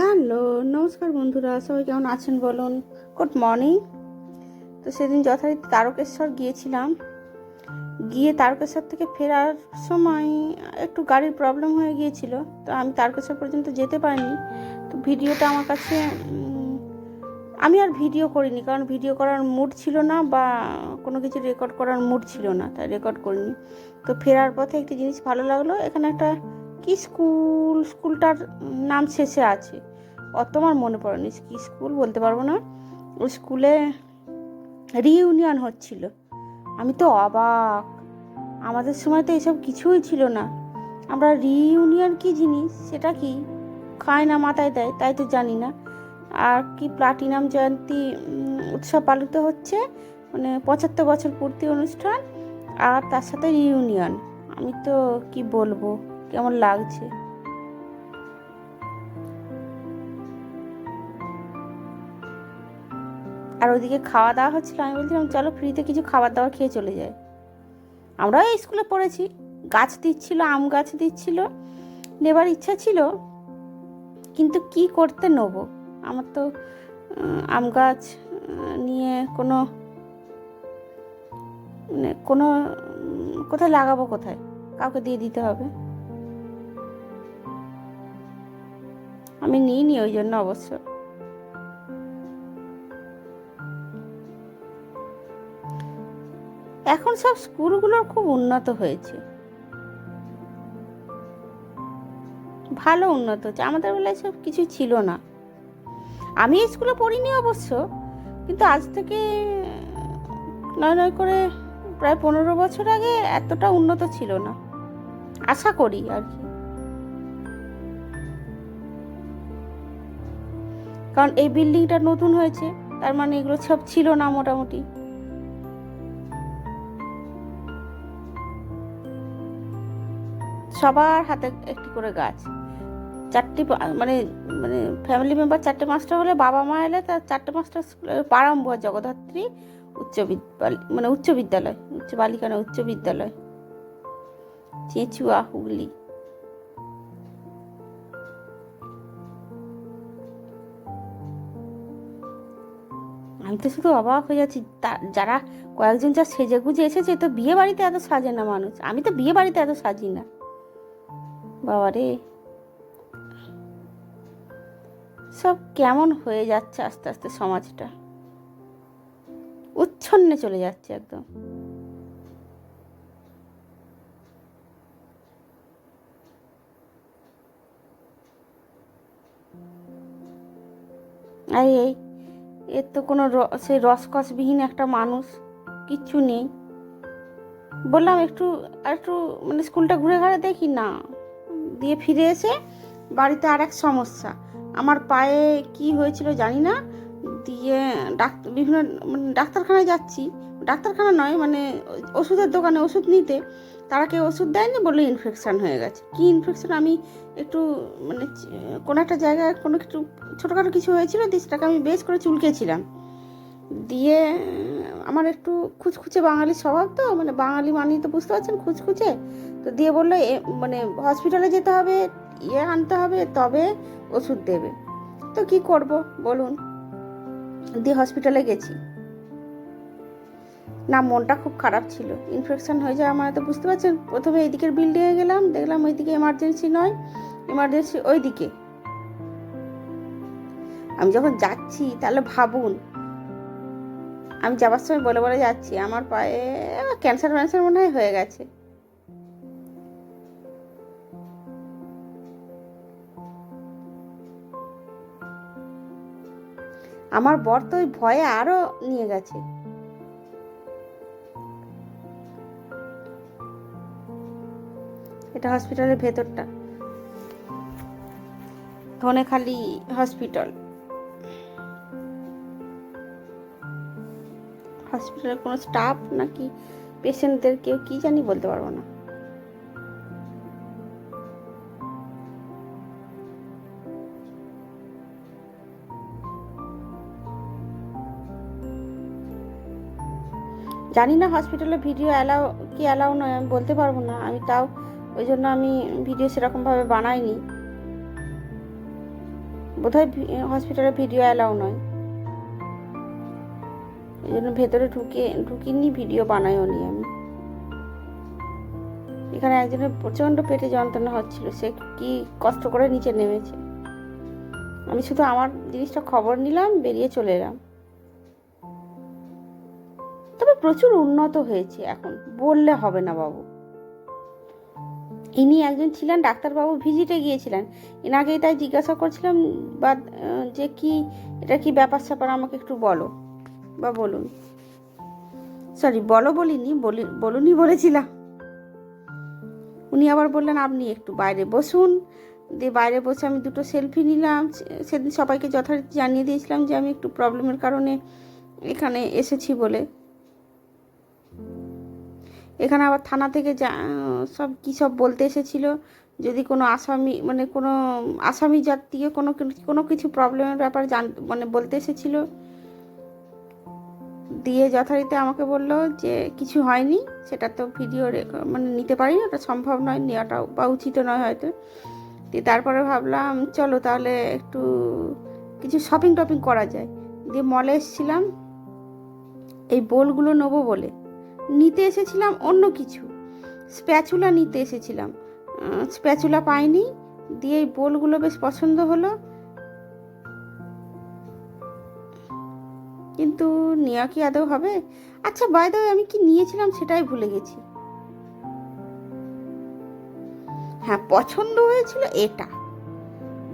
Hello, নমস্কার বন্ধুরা, সবাই কেমন আছেন বলুন? গুড মর্নিং তো সেদিন যথারীতি তারকেশ্বর গিয়েছিলাম। গিয়ে তারকেশ্বর থেকে ফেরার সময় একটু গাড়ির প্রবলেম হয়ে গিয়েছিল, তো আমি তারকেশ্বর পর্যন্ত যেতে পারিনি। তো ভিডিওটা আমার কাছে আমি আর ভিডিও করিনি, কারণ ভিডিও করার মুড ছিল না বা কোনো কিছু রেকর্ড করার মুড ছিল না, তাই রেকর্ড করিনি। তো ফেরার পথে একটি জিনিস ভালো লাগল, এখানে একটা কি স্কুল? স্কুলটার নাম শেষে আছে। অত আমার মনে পড়েনি। কি স্কুল বলতে পারব না। ওই স্কুলে রিইউনিয়ন হচ্ছিল। আমি তো অবাক। আমাদের সময় তো এসব কিছুই ছিল না। আমরা রিইউনিয়ন কি জিনিস? সেটা কি? খায় না, মাথায় দেয়, তাই তো জানি না। আর কি প্লাটিনাম জয়ন্তী উৎসব পালিত হচ্ছে? মানে পঁচাত্তর বছর পূর্তি অনুষ্ঠান আর তার সাথে রিউনিয়ন আমি তো কি বলব? কেমন লাগছে? আর ওদিকে খাওয়া দাওয়া হচ্ছিল, আমি বলছিলাম, চলো ফ্রিতে কিছু খাবার দাবার খেয়ে চলে যায় আমরাও স্কুলে পড়েছি। গাছ দিচ্ছিল, আম গাছ দিচ্ছিল, নেবার ইচ্ছা ছিল, কিন্তু কি করতে নেব? আমার তো আম গাছ নিয়ে কোনো মানে কোনো কোথায় লাগাবো কোথায়? কাউকে দিয়ে দিতে হবে। আমি নিইনি ওই জন্য অবশ্য। এখন সব স্কুলগুলোর খুব উন্নত হয়েছে। ভালো উন্নত হচ্ছে। আমাদের বেলায় সব কিছু ছিল না। আমি স্কুলে পড়িনি অবশ্য, কিন্তু আজ থেকে নয় নয় করে প্রায় পনেরো বছর আগে এতটা উন্নত ছিল না। আশা করি আর কি। কারণ এই বিল্ডিংটা নতুন হয়েছে, তার মানে এগুলো সব ছিল না মোটামুটি। সবার হাতে একটি করে গাছ। চারটি মানে মানে ফ্যামিলি মেম্বার চারটে মাস্টার হলে বাবা মা এলে তার চারটে স্কুলের পাড়াম্বুয়া জগদ্ধাত্রী উচ্চ মানে উচ্চ বিদ্যালয়, উচ্চ বালিকানা উচ্চ বিদ্যালয়। চেঁচুয়া, হুগলি। আমি তো শুধু অবাক হয়ে যাচ্ছি। যারা কয়েকজন যা সেজে গুজে এসেছে, তো বিয়ে বাড়িতে এত সাজে না মানুষ। আমি তো বিয়ে বাড়িতে এত সাজি না। বাবা রে সব কেমন হয়ে যাচ্ছে আস্তে আস্তে সমাজটা। উচ্ছন্নে চলে যাচ্ছে একদম। আর এই এর তো কোনো সেই রসকসবিহীন একটা মানুষ, কিচ্ছু নেই। বললাম, একটু, আর একটু মানে স্কুলটা ঘুরে ঘাড়ে দেখি না। দিয়ে ফিরে এসে বাড়িতে আর এক সমস্যা। আমার পায়ে কি হয়েছিল জানি না। দিয়ে ডাক্তার বিভিন্ন মানে ডাক্তারখানায় যাচ্ছি। ডাক্তারখানা নয় মানে ওষুধের দোকানে ওষুধ নিতে। তারা কেউ ওষুধ দেয়নি বলল ইনফেকশান হয়ে গেছে। কি ইনফেকশান আমি একটু মানে কোনো একটা জায়গায় কোনো কিছু, ছোটোখাটো কিছু হয়েছিল, দিয়ে সেটাকে আমি বেশ করে চুলকেছিলাম। দিয়ে, আমার একটু খুচখুচে বাঙালি স্বভাব তো মানে বাঙালি মানি তো বুঝতে পারছেন, খুচখুচে। তো দিয়ে বলল মানে হসপিটালে যেতে হবে ইয়ে আনতে হবে, তবে ওষুধ দেবে। তো কি করব বলুন? দিয়ে হসপিটালে গেছি। না, মনটা খুব খারাপ ছিল। ইনফেকশন হয়ে যায় আমার তো বুঝতে পারছেন? প্রথমে এই এইদিকের বিল্ডিংয়ে গেলাম, দেখলাম ওইদিকে এমার্জেন্সি নয় এমার্জেন্সি ওইদিকে আমি যখন যাচ্ছি, তাহলে ভাবুন, আমি যাবার সময় বলে বলে যাচ্ছি, আমার পায়ে ক্যান্সার ম্যান্সার মনে হয় হয়ে গেছে। আমার বর তো ওই ভয়ে আরও নিয়ে গেছে। এটা হসপিটালের ভেতরটা। ধনেখালি হসপিটাল হসপিটালের কোনো স্টাফ নাকি পেশেন্টদের কেউ কি জানি বলতে পারব না। জানি না হসপিটালে ভিডিও অ্যালাউ কি অ্যালাউ নয়, আমি বলতে পারব না। আমি তাও ওই জন্য আমি ভিডিও সেরকমভাবে বানাইনি। বোধহয় হসপিটালে ভিডিও অ্যালাউ নয়। এই জন্য ভেতরে ঢুকে, ঢুকিনি ভিডিও বানাইও নি আমি। এখানে একজনের প্রচণ্ড পেটে যন্ত্রণা হচ্ছিল, সে কি কষ্ট করে নিচে নেমেছে। আমি শুধু আমার জিনিসটা খবর নিলাম, বেরিয়ে চলে এলাম। তবে প্রচুর উন্নত হয়েছে এখন, বললে হবে না বাবু। ইনি একজন ছিলেন, ডাক্তারবাবু ভিজিটে গিয়েছিলেন। এনাকেই তাই জিজ্ঞাসা করছিলাম, বা যে কি, এটা কি ব্যাপার স্যাপার আমাকে একটু বলো, বা বলুন। সরি, বলো বলিনি, বলি, বলুনই বলেছিলাম। উনি আবার বললেন, আপনি একটু বাইরে বসুন। দিয়ে বাইরে বসে আমি দুটো সেলফি নিলাম। সেদিন সবাইকে যথারীতি জানিয়ে দিয়েছিলাম যে আমি একটু প্রবলেমের কারণে এখানে এসেছি বলে। এখানে আবার থানা থেকে যা সব কী সব বলতে এসেছিল? যদি কোনো আসামি মানে কোনো আসামি জাতীয় কোনো কোনো কিছু প্রবলেমের ব্যাপারে জান মানে বলতে এসেছিল? দিয়ে যথারীতি আমাকে বলল যে কিছু হয়নি সেটা তো ভিডিও মানে নিতে পারি না, ওটা সম্ভব নয় নেওয়াটা বা উচিত নয় হয়তো। দিয়ে তারপরে ভাবলাম চলো তাহলে একটু কিছু শপিং টপিং করা যায়। দিয়ে মলে এসেছিলাম এই বোলগুলো নেব বলে। নিতে এসেছিলাম অন্য কিছু। স্প্যাচুলা নিতে এসেছিলাম। স্প্যাচুলা পাইনি, দিয়ে এই বোলগুলো বেশ পছন্দ হলো। কিন্তু নেওয়া কি আদৌ হবে? আচ্ছা বাই দ্য আমি কি নিয়েছিলাম সেটাই ভুলে গেছি। হ্যাঁ পছন্দ হয়েছিল এটা।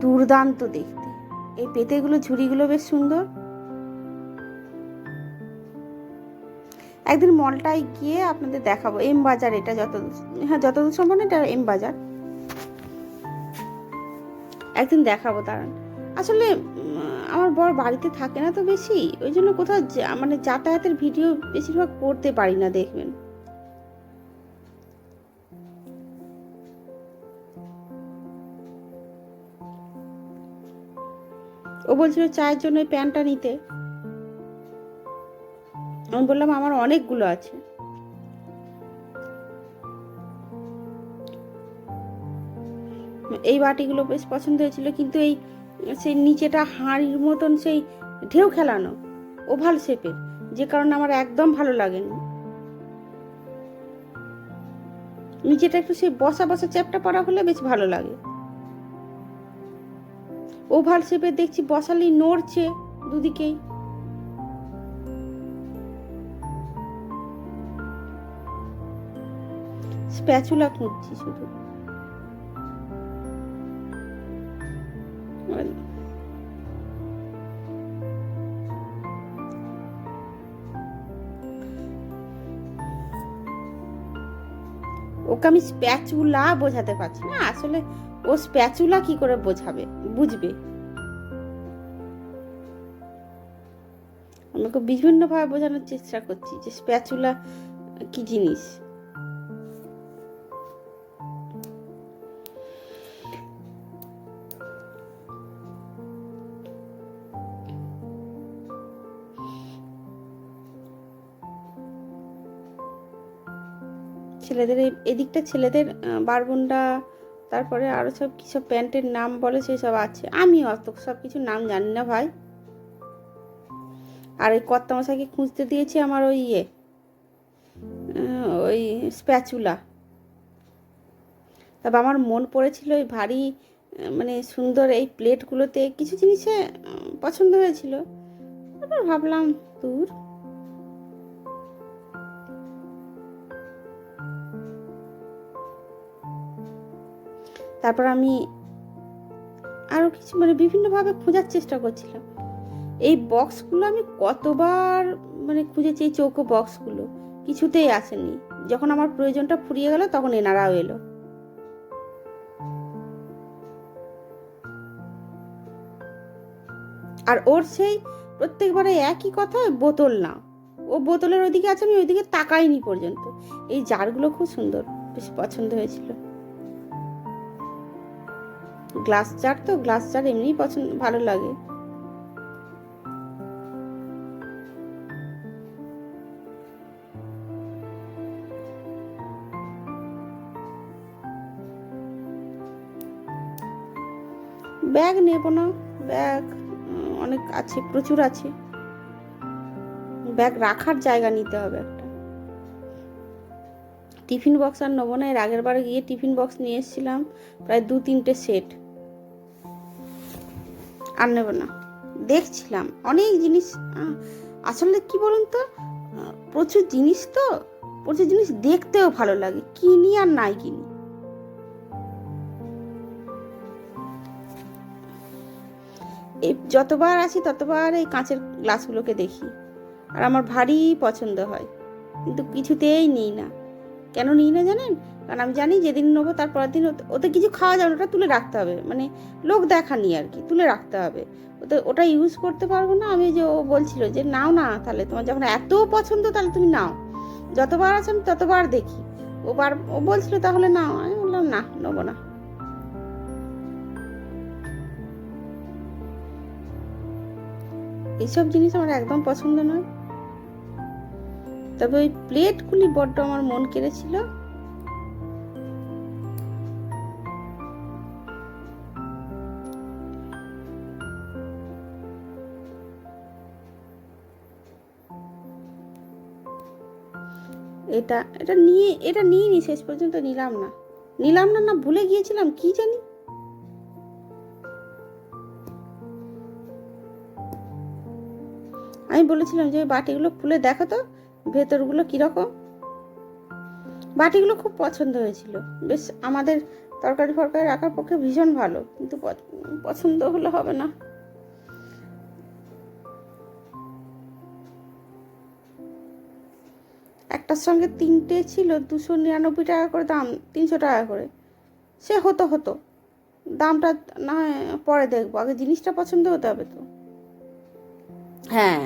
দুর্দান্ত দেখতে। এই পেতেগুলো, ঝুড়িগুলো বেশ সুন্দর। একদিন মলটায় গিয়ে আপনাদের দেখাবো। এম বাজার এটা যত হ্যাঁ যতদূর সম্ভব না এটা এম বাজার। একদিন দেখাবো, দাঁড়ান। আসলে আমার বর বাড়িতে থাকে না তো বেশি, ওই জন্য কোথাও মানে যাতায়াতের ভিডিও বেশিরভাগ করতে পারি না, দেখবেন। ও বলছিল চায়ের জন্য প্যান্টটা নিতে। আমি বললাম, আমার অনেকগুলো আছে। এই বাটিগুলো বেশ পছন্দ হয়েছিল, কিন্তু এই সেই নিচেটা হাঁড়ির মতন সেই ঢেউ খেলানো, ওভাল শেপের, যে কারণে আমার একদম ভালো লাগেনি। নিচেটা একটু সেই বসা বসা চ্যাপটা পড়া হলে বেশ ভালো লাগে। ওভাল শেপের দেখছি বসালেই নড়ছে দুদিকেই। স্প্যাচুলা খুঁজছি শুধু। ওকে আমি স্প্যাচুলা বোঝাতে পারছি না, আসলে ও স্প্যাচুলা কি করে বোঝাবে, বুঝবে? আমাকে বিভিন্নভাবে বোঝানোর চেষ্টা করছি যে স্প্যাচুলা কি জিনিস। ছেলেদের এই এদিকটা ছেলেদের আহ, বারবুন্ডা তারপরে আরও সব কী সব প্যান্টের নাম বলে সেই সব আছে। আমি অত সব কিছু নাম জানি না ভাই। আর ওই কর্তামশাকে খুঁজতে দিয়েছি আমার ওই ইয়ে ওই স্প্যাচুলা। তবে আমার মন পড়েছিল ওই ভারী মানে সুন্দর এই প্লেটগুলোতে কিছু জিনিসে পছন্দ হয়েছিল। তারপর ভাবলাম দূর। তারপর আমি আরও কিছু মানে বিভিন্নভাবে খোঁজার চেষ্টা করছিলাম। এই বক্সগুলো আমি কতবার মানে খুঁজেছি, এই চৌকো বক্সগুলো কিছুতেই আসেনি। যখন আমার প্রয়োজনটা ফুরিয়ে গেল তখন এনারাও এলো। আর ওর সেই প্রত্যেকবারে একই কথা বোতল না। ও বোতলের ওইদিকে আছে, আমি ওইদিকে তাকাইনি পর্যন্ত। এই জারগুলো খুব সুন্দর, বেশ পছন্দ হয়েছিল। গ্লাস জার তো, গ্লাস জার এমনিই পছন্দ, ভালো লাগে। ব্যাগ নেব না, ব্যাগ অনেক আছে, প্রচুর আছে। ব্যাগ রাখার জায়গা নিতে হবে। টিফিন বক্স আর নেব না, এর আগের বারে গিয়ে টিফিন বক্স নিয়ে এসেছিলাম, প্রায় দু তিনটে সেট। আর নেব না। দেখছিলাম, অনেক জিনিস আসলে কি বলুন তো প্রচুর জিনিস তো, প্রচুর জিনিস দেখতেও ভালো লাগে, কিনি আর নাই কিনি। এই যতবার আসি ততবার এই কাঁচের গ্লাসগুলোকে দেখি, আর আমার ভারী পছন্দ হয়, কিন্তু কিছুতেই নিই না। কেন নিই না জানেন? কারণ আমি জানি যেদিন নেব তার পরের দিন ওতে- কিছু খাওয়া যাবে না, ওটা তুলে রাখতে হবে। মানে লোক দেখানি আর কি, তুলে রাখতে হবে। ওতে ওটা ইউজ করতে পারব না, আমি যে ও বলছিল যে নাও না, তাহলে তোমার যখন এত পছন্দ তাহলে তুমি নাও। যতবার আছে আমি ততবার দেখি। ও বার ও বলছিল তাহলে নাও, আমি বললাম না, নেব না। এইসব জিনিস আমার একদম পছন্দ নয়। তবে ওই প্লেটগুলি বড্ড আমার মন কেড়েছিল। এটা এটা নিয়ে এটা নিয়ে নি শেষ পর্যন্ত নিলাম না। নিলাম না না, ভুলে গিয়েছিলাম, কি জানি? আমি বলেছিলাম যে বাটিগুলো খুলে দেখো তো। ভেতরগুলো কীরকম? বাটিগুলো খুব পছন্দ হয়েছিল। বেশ, আমাদের তরকারি ফরকারি রাখার পক্ষে ভীষণ ভালো, কিন্তু পছন্দ হলে হবে না। একটার সঙ্গে তিনটে ছিল, দুশো নিরানব্বই টাকা করে দাম, তিনশো টাকা করে। সে হতো হতো। দামটা না পরে দেখব, আগে জিনিসটা পছন্দ হতে হবে তো। হ্যাঁ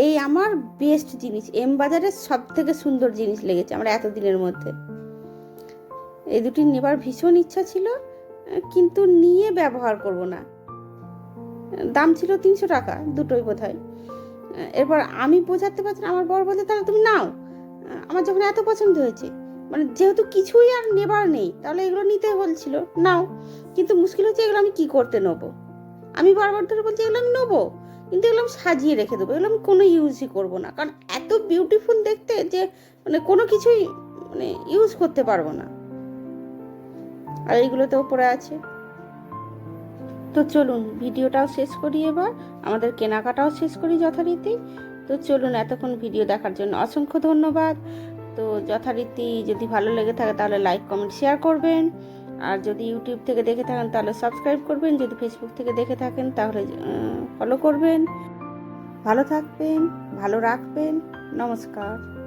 এই আমার বেস্ট জিনিস। এম বাজারের সব থেকে সুন্দর জিনিস লেগেছে আমার এতদিনের মধ্যে। এই দুটি নেবার ভীষণ ইচ্ছা ছিল, কিন্তু নিয়ে ব্যবহার করব না। দাম ছিল তিনশো টাকা, দুটোই বোধ হয় এরপর আমি বোঝাতে পারছি আমার বর বলতে তাহলে তুমি নাও। আমার যখন এত পছন্দ হয়েছে মানে যেহেতু কিছুই আর নেবার নেই, তাহলে এগুলো নিতে বলছিল, নাও। কিন্তু মুশকিল হচ্ছে এগুলো আমি কি করতে নেব? আমি বারবার ধরে বলছি, এগুলো আমি নেব। কিন্তু এগুলো সাজিয়ে রেখে দেবো। এগুলো আমি কোনো ইউজই করব না। কারণ এত বিউটিফুল দেখতে যে মানে কোনো কিছুই মানে ইউজ করতে পারব না। আর এইগুলো তো পড়ে আছে। তো চলুন, ভিডিওটাও শেষ করি এবার। আমাদের কেনাকাটাও শেষ করি যথারীতি। তো চলুন, এতক্ষণ ভিডিও দেখার জন্য অসংখ্য ধন্যবাদ। তো যথারীতি যদি ভালো লেগে থাকে তাহলে লাইক কমেন্ট শেয়ার করবেন। আর যদি ইউটিউব থেকে দেখে থাকেন, তাহলে সাবস্ক্রাইব করবেন। যদি ফেসবুক থেকে দেখে থাকেন, তাহলে ফলো করবেন। ভালো থাকবেন, ভালো রাখবেন। নমস্কার।